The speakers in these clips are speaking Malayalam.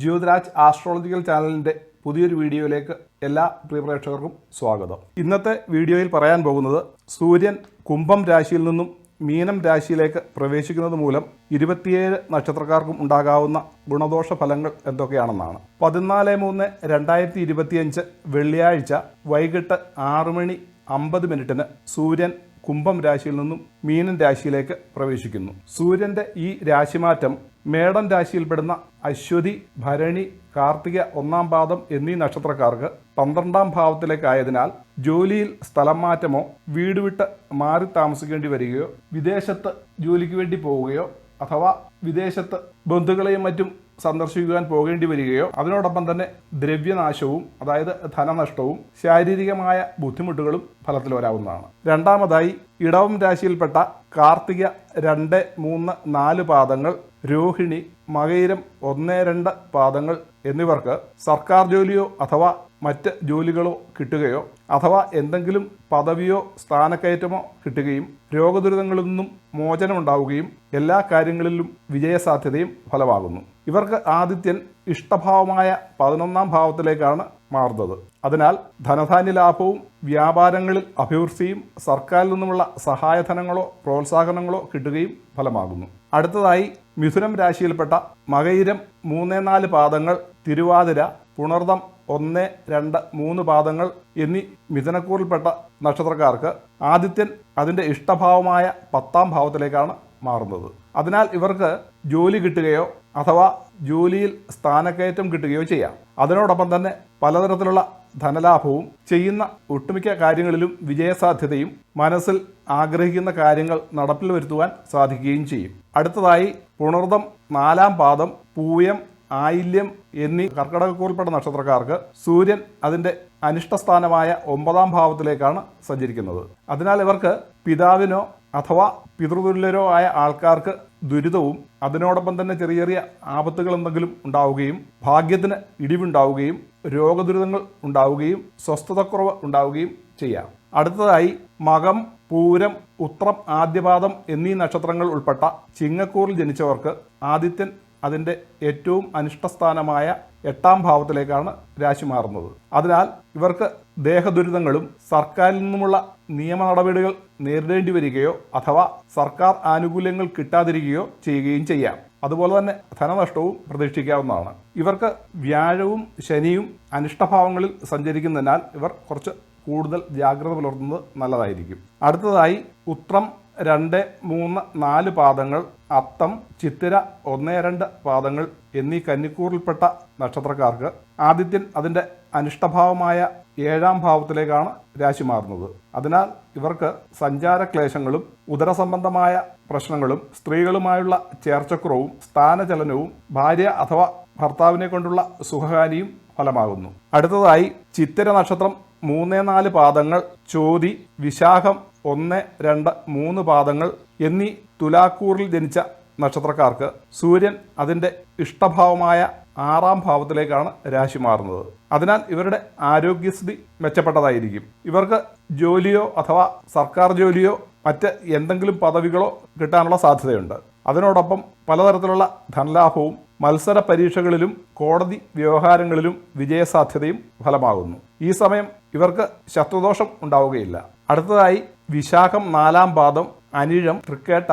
ജ്യോതിരാജ് ആസ്ട്രോളജിക്കൽ ചാനലിന്റെ പുതിയൊരു വീഡിയോയിലേക്ക് എല്ലാ പ്രിയപ്രേക്ഷകർക്കും സ്വാഗതം. ഇന്നത്തെ വീഡിയോയിൽ പറയാൻ പോകുന്നത് സൂര്യൻ കുംഭം രാശിയിൽ നിന്നും മീനം രാശിയിലേക്ക് പ്രവേശിക്കുന്നത് മൂലം ഇരുപത്തിയേഴ് നക്ഷത്രക്കാർക്കും ഉണ്ടാകാവുന്ന ഗുണദോഷ ഫലങ്ങൾ എന്തൊക്കെയാണെന്നാണ്. പതിനാല് മൂന്ന് രണ്ടായിരത്തി ഇരുപത്തിയഞ്ച് വെള്ളിയാഴ്ച വൈകിട്ട് ആറ് മണി അമ്പത് മിനിറ്റിന് സൂര്യൻ കുംഭം രാശിയിൽ നിന്നും മീനൻ രാശിയിലേക്ക് പ്രവേശിക്കുന്നു. സൂര്യന്റെ ഈ രാശിമാറ്റം മേടൻ രാശിയിൽപ്പെടുന്ന അശ്വതി ഭരണി കാർത്തിക ഒന്നാം പാദം എന്നീ നക്ഷത്രക്കാർക്ക് പന്ത്രണ്ടാം ഭാവത്തിലേക്കായതിനാൽ ജോലിയിൽ സ്ഥലം മാറ്റമോ വീട് വിട്ട് മാറി താമസിക്കേണ്ടി വരികയോ വിദേശത്ത് ജോലിക്ക് വേണ്ടി പോവുകയോ അഥവാ വിദേശത്ത് ബന്ധുക്കളെയും മറ്റും സന്ദർശിക്കുവാൻ പോകേണ്ടി വരികയോ അതിനോടൊപ്പം തന്നെ ദ്രവ്യനാശവും അതായത് ധനനഷ്ടവും ശാരീരികമായ ബുദ്ധിമുട്ടുകളും ഫലത്തിൽ വരാവുന്നതാണ്. രണ്ടാമതായി ഇടവം രാശിയിൽപ്പെട്ട കാർത്തിക രണ്ട് മൂന്ന് നാല് പാദങ്ങൾ രോഹിണി മകയിരം ഒന്ന് രണ്ട് പാദങ്ങൾ എന്നിവർക്ക് സർക്കാർ ജോലിയോ അഥവാ മറ്റ് ജോലികളോ കിട്ടുകയോ അഥവാ എന്തെങ്കിലും പദവിയോ സ്ഥാനക്കയറ്റമോ കിട്ടുകയും രോഗദുരിതങ്ങളിൽ നിന്നും മോചനമുണ്ടാവുകയും എല്ലാ കാര്യങ്ങളിലും വിജയസാധ്യതയും ഫലമാകുന്നു. ഇവർക്ക് ആദിത്യൻ ഇഷ്ടഭാവമായ പതിനൊന്നാം ഭാവത്തിലേക്കാണ് മാറുന്നത്. അതിനാൽ ധനധാന്യ ലാഭവും വ്യാപാരങ്ങളിൽ അഭിവൃദ്ധിയും സർക്കാരിൽ നിന്നുമുള്ള സഹായധനങ്ങളോ പ്രോത്സാഹനങ്ങളോ കിട്ടുകയും ഫലമാകുന്നു. അടുത്തതായി മിഥുനം രാശിയിൽപ്പെട്ട മകയിരം മൂന്ന് നാല് പാദങ്ങൾ തിരുവാതിര പുണർദം ഒന്ന് രണ്ട് മൂന്ന് പാദങ്ങൾ എന്നീ മിഥുനക്കൂറിൽപ്പെട്ട നക്ഷത്രക്കാർക്ക് ആദിത്യൻ അതിന്റെ ഇഷ്ടഭാവമായ പത്താം ഭാവത്തിലേക്കാണ് മാറുന്നത്. അതിനാൽ ഇവർക്ക് ജോലി കിട്ടുകയോ അഥവാ ജോലിയിൽ സ്ഥാനക്കയറ്റം കിട്ടുകയോ ചെയ്യാം. അതിനോടൊപ്പം തന്നെ പലതരത്തിലുള്ള ധനലാഭവും ചെയ്യുന്ന ഒട്ടുമിക്ക കാര്യങ്ങളിലും വിജയസാധ്യതയും മനസ്സിൽ ആഗ്രഹിക്കുന്ന കാര്യങ്ങൾ നടപ്പിൽ വരുത്തുവാൻ സാധിക്കുകയും ചെയ്യും. അടുത്തതായി പുണർദം നാലാം പാദം പൂയം ആയില്യം എന്നീ കർക്കടകക്കൂറിൽപ്പെട്ട നക്ഷത്രക്കാർക്ക് സൂര്യൻ അതിന്റെ അനിഷ്ടസ്ഥാനമായ ഒമ്പതാം ഭാവത്തിലേക്കാണ് സഞ്ചരിക്കുന്നത്. അതിനാൽ ഇവർക്ക് പിതാവിനോ അഥവാ പിതൃതുല്യരോ ആയ ആൾക്കാർക്ക് ദുരിതവും അതിനോടൊപ്പം തന്നെ ചെറിയ ചെറിയ ആപത്തുകൾ എന്തെങ്കിലും ഉണ്ടാവുകയും ഭാഗ്യത്തിന് ഇടിവുണ്ടാവുകയും രോഗദുരിതങ്ങൾ ഉണ്ടാവുകയും സ്വസ്ഥതക്കുറവ് ഉണ്ടാവുകയും ചെയ്യാം. അടുത്തതായി മകം പൂരം ഉത്രം ആദ്യപാദം എന്നീ നക്ഷത്രങ്ങൾ ഉൾപ്പെട്ട ചിങ്ങക്കൂറിൽ ജനിച്ചവർക്ക് ആദിത്യൻ അതിന്റെ ഏറ്റവും അനിഷ്ടസ്ഥാനമായ എട്ടാം ഭാവത്തിലേക്കാണ് രാശി മാറുന്നത്. അതിനാൽ ഇവർക്ക് ദേഹദുരിതങ്ങളും സർക്കാരിൽ നിന്നുമുള്ള നിയമ നടപടികൾ നേരിടേണ്ടി വരികയോ അഥവാ സർക്കാർ ആനുകൂല്യങ്ങൾ കിട്ടാതിരിക്കുകയോ ചെയ്യുകയും ചെയ്യാം. അതുപോലെ തന്നെ ധനനഷ്ടവും പ്രതീക്ഷിക്കാവുന്നതാണ്. ഇവർക്ക് വ്യാഴവും ശനിയും അനിഷ്ടഭാവങ്ങളിൽ സഞ്ചരിക്കുന്നതിനാൽ ഇവർ കുറച്ച് കൂടുതൽ ജാഗ്രത പുലർത്തുന്നത് നല്ലതായിരിക്കും. അടുത്തതായി ഉത്രം രണ്ട് മൂന്ന് നാല് പാദങ്ങൾ അത്തം ചിത്തിര ഒന്ന് രണ്ട് പാദങ്ങൾ എന്നീ കന്നിക്കൂറിൽപ്പെട്ട നക്ഷത്രക്കാർക്ക് ആദിത്യൻ അതിന്റെ അനിഷ്ടഭാവമായ ഏഴാം ഭാവത്തിലേക്കാണ് രാശി മാറുന്നത്. അതിനാൽ ഇവർക്ക് സഞ്ചാരക്ലേശങ്ങളും ഉദരസംബന്ധമായ പ്രശ്നങ്ങളും സ്ത്രീകളുമായുള്ള ചേർച്ചക്കുറവും സ്ഥാനചലനവും ഭാര്യ അഥവാ ഭർത്താവിനെ കൊണ്ടുള്ള സുഖഹാനിയും ഫലമാകുന്നു. അടുത്തതായി ചിത്തിര നക്ഷത്രം മൂന്ന് നാല് പാദങ്ങൾ ചോതി വിശാഖം ഒന്ന് രണ്ട് മൂന്ന് പാദങ്ങൾ എന്നീ തുലാക്കൂറിൽ ജനിച്ച നക്ഷത്രക്കാർക്ക് സൂര്യൻ അതിന്റെ ഇഷ്ടഭാവമായ ആറാം ഭാവത്തിലേക്കാണ് രാശി മാറുന്നത്. അതിനാൽ ഇവരുടെ ആരോഗ്യസ്ഥിതി മെച്ചപ്പെട്ടതായിരിക്കും. ഇവർക്ക് ജോലിയോ അഥവാ സർക്കാർ ജോലിയോ മറ്റ് എന്തെങ്കിലും പദവികളോ കിട്ടാനുള്ള സാധ്യതയുണ്ട്. അതിനോടൊപ്പം പലതരത്തിലുള്ള ധനലാഭവും മത്സര പരീക്ഷകളിലും കോടതി വ്യവഹാരങ്ങളിലും വിജയസാധ്യതയും ഫലമാകുന്നു. ഈ സമയം ഇവർക്ക് ശത്രുദോഷം ഉണ്ടാവുകയില്ല. അടുത്തതായി വിശാഖം നാലാം പാദം അനിഴം തൃക്കേട്ട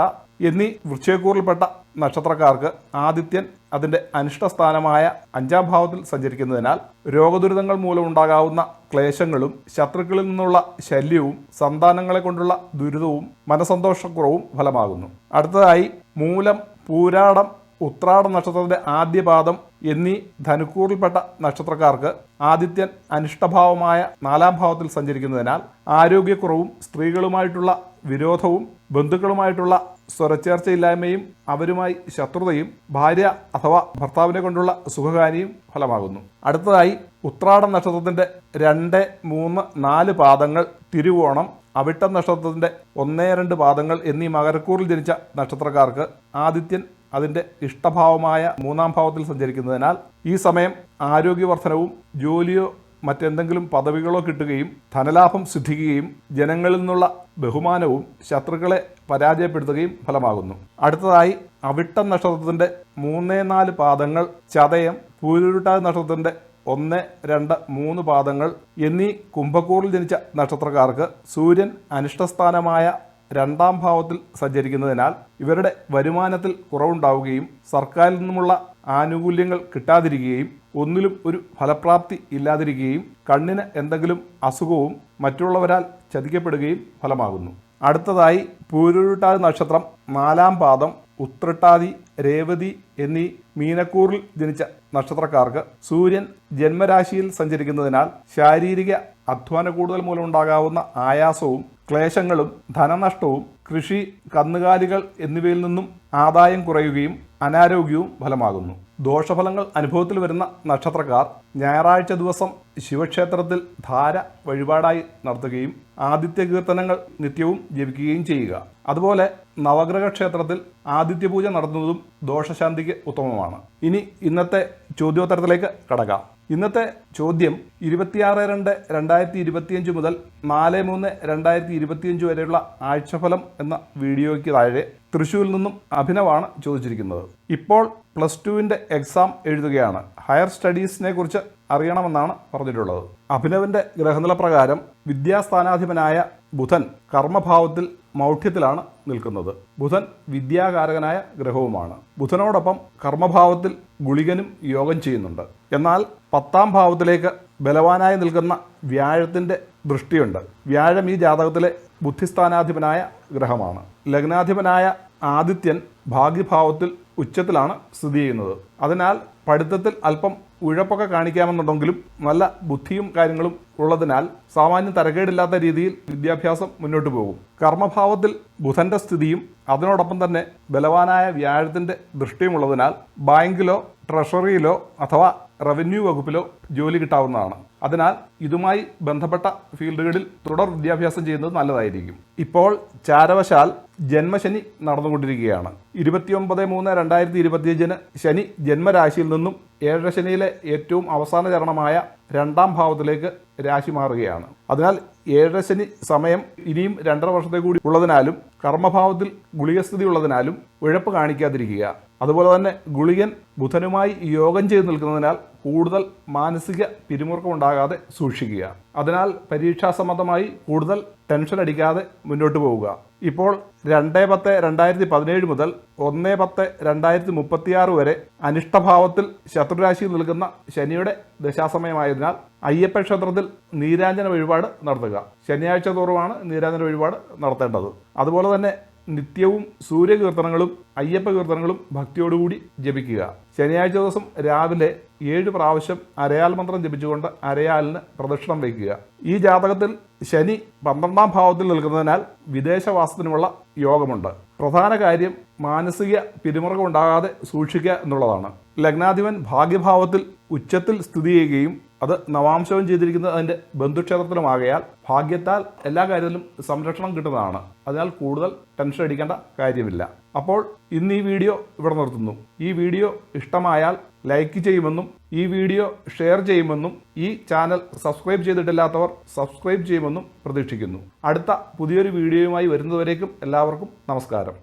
എന്നീ വൃക്ഷയക്കൂറിൽപ്പെട്ട നക്ഷത്രക്കാർക്ക് ആദിത്യൻ അതിന്റെ അനിഷ്ടസ്ഥാനമായ അഞ്ചാം ഭാവത്തിൽ സഞ്ചരിക്കുന്നതിനാൽ രോഗദുരിതങ്ങൾ മൂലമുണ്ടാകാവുന്ന ക്ലേശങ്ങളും ശത്രുക്കളിൽ നിന്നുള്ള ശല്യവും സന്താനങ്ങളെ കൊണ്ടുള്ള ദുരിതവും മനസന്തോഷക്കുറവും ഫലമാകുന്നു. അടുത്തതായി മൂലം പൂരാടം ഉത്രാട നക്ഷത്രത്തിന്റെ ആദ്യ പാദം എന്നീ ധനുക്കൂറിൽപ്പെട്ട നക്ഷത്രക്കാർക്ക് ആദിത്യൻ അനിഷ്ടഭാവമായ നാലാം ഭാവത്തിൽ സഞ്ചരിക്കുന്നതിനാൽ ആരോഗ്യക്കുറവും സ്ത്രീകളുമായിട്ടുള്ള വിരോധവും ബന്ധുക്കളുമായിട്ടുള്ള സ്വരച്ചേർച്ചയില്ലായ്മയും അവരുമായി ശത്രുതയും ഭാര്യ അഥവാ ഭർത്താവിനെ കൊണ്ടുള്ള സുഖകാരിയും ഫലമാകുന്നു. അടുത്തതായി ഉത്രാട നക്ഷത്രത്തിന്റെ രണ്ട് മൂന്ന് നാല് പാദങ്ങൾ തിരുവോണം അവിട്ടം നക്ഷത്രത്തിന്റെ ഒന്നേ രണ്ട് പാദങ്ങൾ എന്നീ മകരക്കൂറിൽ ജനിച്ച നക്ഷത്രക്കാർക്ക് ആദിത്യൻ അതിന്റെ ഇഷ്ടഭാവമായ മൂന്നാം ഭാവത്തിൽ സഞ്ചരിക്കുന്നതിനാൽ ഈ സമയം ആരോഗ്യവർദ്ധനവും ജോലിയോ മറ്റെന്തെങ്കിലും പദവികളോ കിട്ടുകയും ധനലാഭം സിദ്ധിക്കുകയും ജനങ്ങളിൽ നിന്നുള്ള ബഹുമാനവും ശത്രുക്കളെ പരാജയപ്പെടുത്തുകയും ഫലമാകുന്നു. അടുത്തതായി അവിട്ടം നക്ഷത്രത്തിന്റെ മൂന്നേ നാല് പാദങ്ങൾ ചതയം പൂരുരുട്ട നക്ഷത്രത്തിന്റെ ഒന്ന് രണ്ട് മൂന്ന് പാദങ്ങൾ എന്നീ കുംഭക്കൂറിൽ ജനിച്ച നക്ഷത്രക്കാർക്ക് സൂര്യൻ അനിഷ്ടസ്ഥാനമായ രണ്ടാം ഭാവത്തിൽ സഞ്ചരിക്കുന്നതിനാൽ ഇവരുടെ വരുമാനത്തിൽ കുറവുണ്ടാവുകയും സർക്കാരിൽ നിന്നുമുള്ള ആനുകൂല്യങ്ങൾ കിട്ടാതിരിക്കുകയും ഒന്നിലും ഒരു ഫലപ്രാപ്തി ഇല്ലാതിരിക്കുകയും കണ്ണിന് എന്തെങ്കിലും അസുഖവും മറ്റുള്ളവരാൽ ചതിക്കപ്പെടുകയും ഫലമാകുന്നു. അടുത്തതായി പൂരുരുട്ടാതി നക്ഷത്രം നാലാം പാദം ഉത്രട്ടാതി രേവതി എന്നീ മീനക്കൂറിൽ ജനിച്ച നക്ഷത്രക്കാർക്ക് സൂര്യൻ ജന്മരാശിയിൽ സഞ്ചരിക്കുന്നതിനാൽ ശാരീരിക അധ്വാന കൂടുതൽ മൂലമുണ്ടാകാവുന്ന ആയാസവും ക്ലേശങ്ങളും ധനനഷ്ടവും കൃഷി കന്നുകാലികൾ എന്നിവയിൽ നിന്നും ആദായം കുറയുകയും അനാരോഗ്യവും ഫലമാകുന്നു. ദോഷഫലങ്ങൾ അനുഭവത്തിൽ വരുന്ന നക്ഷത്രക്കാർ ഞായറാഴ്ച ദിവസം ശിവക്ഷേത്രത്തിൽ ധാര വഴിപാടായി നടത്തുകയും ആദിത്യ കീർത്തനങ്ങൾ നിത്യവും ജപിക്കുകയും ചെയ്യുക. അതുപോലെ നവഗ്രഹ ക്ഷേത്രത്തിൽ ആദിത്യപൂജ നടത്തുന്നതും ദോഷശാന്തിക്ക് ഉത്തമമാണ്. ഇനി ഇന്നത്തെ ചോദ്യോത്തരത്തിലേക്ക് കടക്കാം. ഇന്നത്തെ ചോദ്യം ഇരുപത്തിയാറ് രണ്ട് രണ്ടായിരത്തി ഇരുപത്തിയഞ്ച് മുതൽ നാല് മൂന്ന് രണ്ടായിരത്തി ഇരുപത്തിയഞ്ച് വരെയുള്ള ആഴ്ചഫലം എന്ന വീഡിയോയ്ക്ക് താഴെ തൃശ്ശൂരിൽ നിന്നും അഭിനവാണ് ചോദിച്ചിരിക്കുന്നത്. ഇപ്പോൾ പ്ലസ് ടുവിന്റെ എക്സാം എഴുതുകയാണ്. ഹയർ സ്റ്റഡീസിനെ കുറിച്ച് അറിയണമെന്നാണ് പറഞ്ഞിട്ടുള്ളത്. അഭിനവിന്റെ ഗ്രഹനില പ്രകാരം വിദ്യാസ്ഥാനാധിപനായ ബുധൻ കർമ്മഭാവത്തിൽ മൗഢ്യത്തിലാണ് നിൽക്കുന്നത്. ബുധൻ വിദ്യാകാരകനായ ഗ്രഹവുമാണ്. ബുധനോടൊപ്പം കർമ്മഭാവത്തിൽ ഗുളികനും യോഗം ചെയ്യുന്നുണ്ട്. എന്നാൽ പത്താം ഭാവത്തിലേക്ക് ബലവാനായി നിൽക്കുന്ന വ്യാഴത്തിന്റെ ദൃഷ്ടിയുണ്ട്. വ്യാഴം ഈ ജാതകത്തിലെ ബുദ്ധിസ്ഥാനാധിപനായ ഗ്രഹമാണ്. ലഗ്നാധിപനായ ആദിത്യൻ ഭാഗ്യഭാവത്തിൽ ഉച്ചത്തിലാണ് സ്ഥിതി ചെയ്യുന്നത്. അതിനാൽ പഠിത്തത്തിൽ അല്പം ഉഴപ്പൊക്കെ കാണിക്കാമെന്നുണ്ടെങ്കിലും നല്ല ബുദ്ധിയും കാര്യങ്ങളും ഉള്ളതിനാൽ സാമാന്യം തരക്കേടില്ലാത്ത രീതിയിൽ വിദ്യാഭ്യാസം മുന്നോട്ട് പോകും. കർമ്മഭാവത്തിൽ ബുധന്റെ സ്ഥിതിയും അതിനോടൊപ്പം തന്നെ ബലവാനായ വ്യാഴത്തിന്റെ ദൃഷ്ടിയുമുള്ളതിനാൽ ബാങ്കിലോ ട്രഷറിയിലോ അഥവാ റവന്യൂ വകുപ്പിലോ ജോലി കിട്ടാവുന്നതാണ്. അതിനാൽ ഇതുമായി ബന്ധപ്പെട്ട ഫീൽഡുകളിൽ തുടർ വിദ്യാഭ്യാസം ചെയ്യുന്നത് നല്ലതായിരിക്കും. ഇപ്പോൾ ചാരവശാൽ ജന്മശനി നടന്നുകൊണ്ടിരിക്കുകയാണ്. ഇരുപത്തിയൊമ്പത് മൂന്ന് രണ്ടായിരത്തി ഇരുപത്തിയഞ്ചിന് ശനി ജന്മരാശിയിൽ നിന്നും ഏഴര ശനിയിലെ ഏറ്റവും അവസാന ചരണമായ രണ്ടാം ഭാവത്തിലേക്ക് രാശി മാറുകയാണ്. അതിനാൽ ഏഴര ശനി സമയം ഇനിയും രണ്ടര വർഷത്തെ കൂടി ഉള്ളതിനാലും കർമ്മഭാവത്തിൽ ഗുളികസ്ഥിതി ഉള്ളതിനാലും ഉഴപ്പ് കാണിക്കാതിരിക്കുക. അതുപോലെ തന്നെ ഗുളികൻ ബുധനുമായി യോഗം ചെയ്ത് നിൽക്കുന്നതിനാൽ കൂടുതൽ മാനസിക പിരിമുറുക്കം ഉണ്ടാകാതെ സൂക്ഷിക്കുക. അതിനാൽ പരീക്ഷാ സംബന്ധമായി കൂടുതൽ ടെൻഷൻ അടിക്കാതെ മുന്നോട്ട് പോവുക. ഇപ്പോൾ രണ്ട് പത്ത് രണ്ടായിരത്തി പതിനേഴ് മുതൽ ഒന്ന് പത്ത് രണ്ടായിരത്തി മുപ്പത്തിയാറ് വരെ അനിഷ്ടഭാവത്തിൽ ശത്രുരാശിയിൽ നിൽക്കുന്ന ശനിയുടെ ദശാസമയമായതിനാൽ അയ്യപ്പ ക്ഷേത്രത്തിൽ നീരാഞ്ജന വഴിപാട് നടത്തുക. ശനിയാഴ്ച തോറുമാണ് നീരാഞ്ജന വഴിപാട് നടത്തേണ്ടത്. അതുപോലെ തന്നെ നിത്യവും സൂര്യകീർത്തനങ്ങളും അയ്യപ്പ കീർത്തനങ്ങളും ഭക്തിയോടുകൂടി ജപിക്കുക. ശനിയാഴ്ച ദിവസം രാവിലെ ഏഴ് പ്രാവശ്യം അരയാൽ മന്ത്രം ജപിച്ചുകൊണ്ട് അരയാലിന് പ്രദക്ഷിണം വയ്ക്കുക. ഈ ജാതകത്തിൽ ശനി പന്ത്രണ്ടാം ഭാവത്തിൽ നിൽക്കുന്നതിനാൽ വിദേശവാസത്തിനുമുള്ള യോഗമുണ്ട്. പ്രധാന കാര്യം മാനസിക പിരിമുറുക്കം ഉണ്ടാകാതെ സൂക്ഷിക്കുക എന്നുള്ളതാണ്. ലഗ്നാധിപൻ ഭാഗ്യഭാവത്തിൽ ഉച്ചത്തിൽ സ്ഥിതി ചെയ്യുകയും അത് നവാംശവും ചെയ്തിരിക്കുന്നത് അതിന്റെ ബന്ധുക്ഷേത്രത്തിലുമാകയാൽ ഭാഗ്യത്താൽ എല്ലാ കാര്യത്തിലും സംരക്ഷണം കിട്ടുന്നതാണ്. അതിനാൽ കൂടുതൽ ടെൻഷൻ അടിക്കേണ്ട കാര്യമില്ല. അപ്പോൾ ഇന്ന് ഈ വീഡിയോ ഇവിടെ നിർത്തുന്നു. ഈ വീഡിയോ ഇഷ്ടമായാൽ ലൈക്ക് ചെയ്യുമെന്നും ഈ വീഡിയോ ഷെയർ ചെയ്യുമെന്നും ഈ ചാനൽ സബ്സ്ക്രൈബ് ചെയ്തിട്ടില്ലാത്തവർ സബ്സ്ക്രൈബ് ചെയ്യുമെന്നും പ്രതീക്ഷിക്കുന്നു. അടുത്ത പുതിയൊരു വീഡിയോയുമായി വരുന്നതുവരേക്കും എല്ലാവർക്കും നമസ്കാരം.